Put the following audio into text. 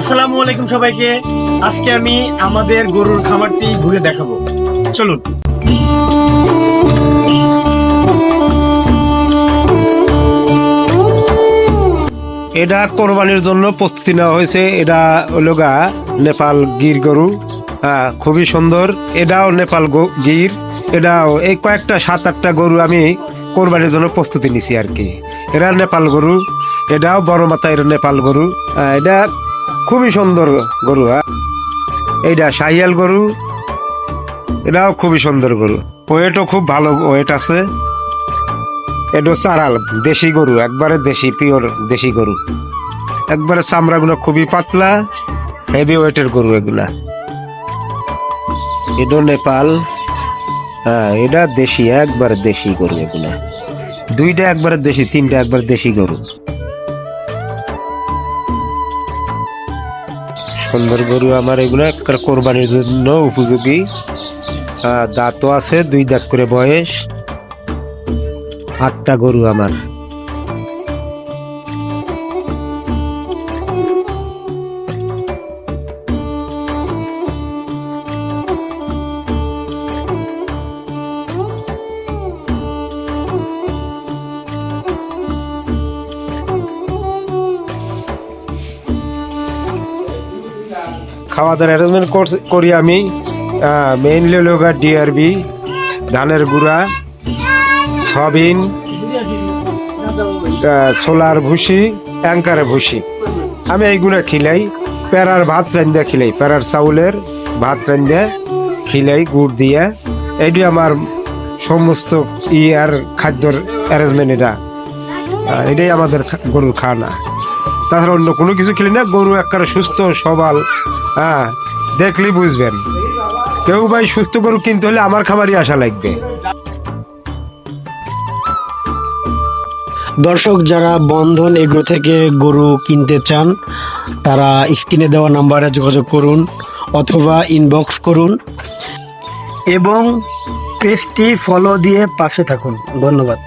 আসসালামু আলাইকুম সবাইকে। আজকে আমি আমাদের গরুর খামারটি ঘুরে দেখাবো। চলুন। এটা কোরবানির জন্য প্রস্তুতি নেওয়া হয়েছে। এটা হলো গা নেপাল গির গরু। হ্যাঁ খুবই সুন্দর। এটাও নেপাল গির। এটাও এই কয়েকটা সাত আটটা গরু আমি কোরবানির জন্য প্রস্তুতি নিছি আর কি। এরা নেপাল গরু। এটাও বড় মাথা নেপাল গরু। হ্যাঁ, এটা খুবই সুন্দর গরু হ্যাঁ? এইটা শাহিয়াল গরু, এটাও খুবই সুন্দর গরু। ওয়েটও খুব ভালো ওয়েট আছে। এটা চারাল, দেশি গরু, একবারে দেশি, পিওর দেশি গরু। একবারে চামড়াগুলো খুবই পাতলা হেভি ওয়েটের গরু এগুলা। এটা নেপাল হ্যাঁ এটা দেশি, একবারে দেশি গরু এগুলা। দুইটা একবারে দেশি, তিনটা একবার দেশি গরু। সুন্দর গরু আমার, এগুলো কোরবানির জন্য উপযোগী। দাঁতও আছে, দুই দাঁত করে বয়স। আটটা গরু আমার। খাওয়া দাওয়ার অ্যারেঞ্জমেন্ট করি আমি। মেইনলি হলো ডিআরবি ধানের গুঁড়া সবিন ছোলার ভুসি অ্যাঙ্কারের ভুসি। আমি এইগুলো খিলাই প্যারার ভাত রান্ধা খিলাই প্যারার চাউলের ভাত রান্ধা খিলাই, গুড় দিয়ে। এইটি আমার সমস্ত ই আর খাদ্যর অ্যারেঞ্জমেন্ট এটা। এটাই আমাদের গরুর খানা তাছাড়া অন্য কোনো কিছু খেলি না, গরু একবারে সুস্থ, সবাল হ্যাঁ দেখলেই বুঝবেন। কেউ ভাই সুস্থ গরু কিনতে হলে আমার খামারই আসা লাগবে। দর্শক, যারা বন্ধন এগ্রো থেকে গরু কিনতে চান, তারা স্ক্রিনে দেওয়া নাম্বারে যোগাযোগ করুন অথবা ইনবক্স করুন এবং পেজটি ফলো দিয়ে পাশে থাকুন। ধন্যবাদ।